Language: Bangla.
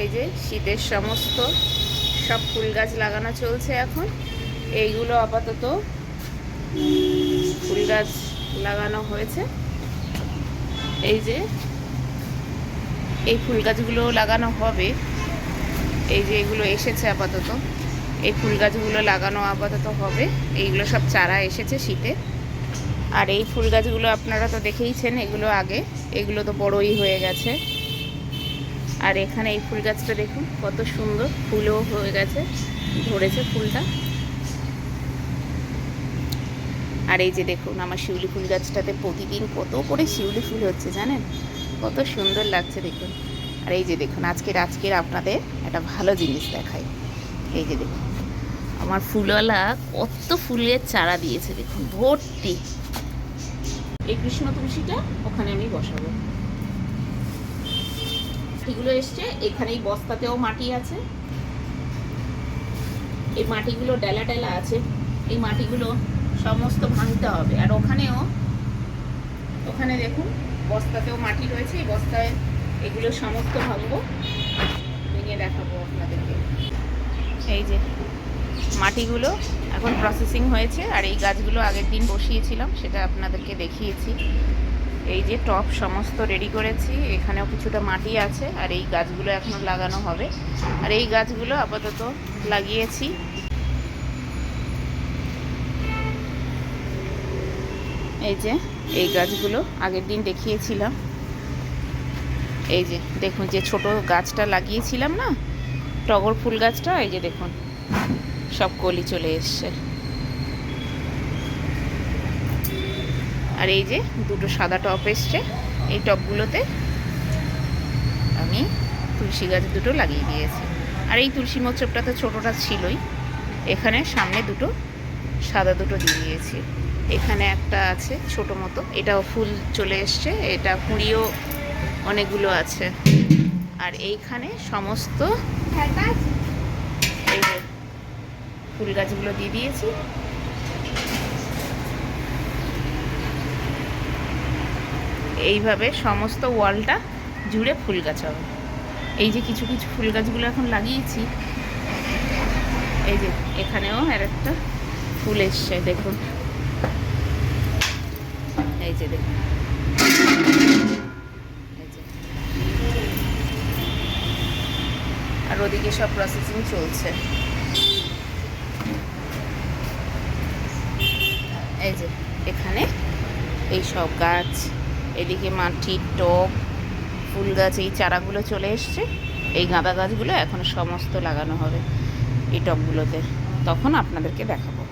এই যে শীতের সমস্ত সব ফুল গাছ লাগানো চলছে এখন। এইগুলো আপাতত ফুল গাছ লাগানো হয়েছে। এই যে এই ফুল গাছগুলো লাগানো হবে। এই যে এগুলো এসেছে আপাতত। এই ফুল গাছগুলো লাগানো আপাতত হবে। এইগুলো সব চারা এসেছে শীতে। আর এই ফুল গাছগুলো আপনারা তো দেখেইছেন এগুলো আগে। এগুলো তো বড়ই হয়ে গেছে। আর এখানে এই ফুল গাছটা দেখুন, কত সুন্দর ফুলও হয়ে গেছে, ধরেছে ফুলটা। আর এই যে দেখুন, আমার শিউলি ফুল গাছটাতে প্রতিদিন কত করে শিউলি ফুল হচ্ছে, জানেন? কত সুন্দর লাগছে দেখুন। আর এই যে দেখুন, আজকের আজকের আপনাদের একটা ভালো জিনিস দেখাই। এই যে দেখুন, আমার ফুলওয়ালা কত ফুলের চারা দিয়েছে দেখুন, ভর্তি। এই কৃষ্ণ তুলসীটা ওখানে আমি বসাবো। মাটিগুলো এসছে এখানে এই বস্তাতেও মাটি আছে। এই মাটিগুলো ডেলা ডেলা আছে। এই মাটিগুলো সমস্ত ভাঙতে হবে। আর ওখানেও, ওখানে দেখুন, বস্তাতেও মাটি রয়েছে। এই বস্তায় এগুলো সমস্ত ভাঙবো। ভেঙে দেখাবো আপনাদেরকে। এই যে মাটিগুলো এখন প্রসেসিং হয়েছে। আর এই গাছগুলো আগের দিন বসিয়েছিলাম, সেটা আপনাদেরকে দেখিয়েছি। এই যে টপ সমস্ত রেডি করেছি, এখানেও কিছুটা মাটি আছে, আর এই গাছগুলো এখনও লাগানো হবে। আর এই গাছগুলো আপাতত লাগিয়েছি। এই যে, এই গাছগুলো আগের দিন দেখিয়েছিলাম। এই যে, দেখুন যে ছোট গাছটা লাগিয়েছিলাম না, টগর ফুল গাছটা, এই যে দেখুন, সব কলি চলে এসছে। আর এই যে দুটো সাদা টপ এসছে এই টপগুলোতে আমি তুলসী গাছ দুটো লাগিয়ে দিয়েছি। আর এই তুলসী মোচপটা তো ছোটোটা ছিলই এখানে সামনে দুটো সাদা দুটো দিয়ে দিয়েছি। এখানে একটা আছে ছোট মতো এটাও ফুল চলে এসছে এটা কুঁড়িও অনেকগুলো আছে। আর এইখানে সমস্ত এই ফুল গাছগুলো দিয়ে দিয়েছি। এইভাবে সমস্ত ওয়ালটা জুড়ে ফুল গাছ হবে। এই যে কিছু কিছু ফুল গাছগুলো এখন লাগিয়েছি, এই যে এখানেও আর একটা ফুল এসছে, দেখুন। এই যে দেখুন। আর ওদিকে সব প্রসেসিং চলছে। এই যে এখানে এই সব গাছ। এদিকে মাটির টব, ফুল গাছ, এই চারাগুলো চলে এসছে। এই গাঁদা গাছগুলো এখন সমস্ত লাগানো হবে এই টবগুলোতে। তখন আপনাদেরকে দেখাবো।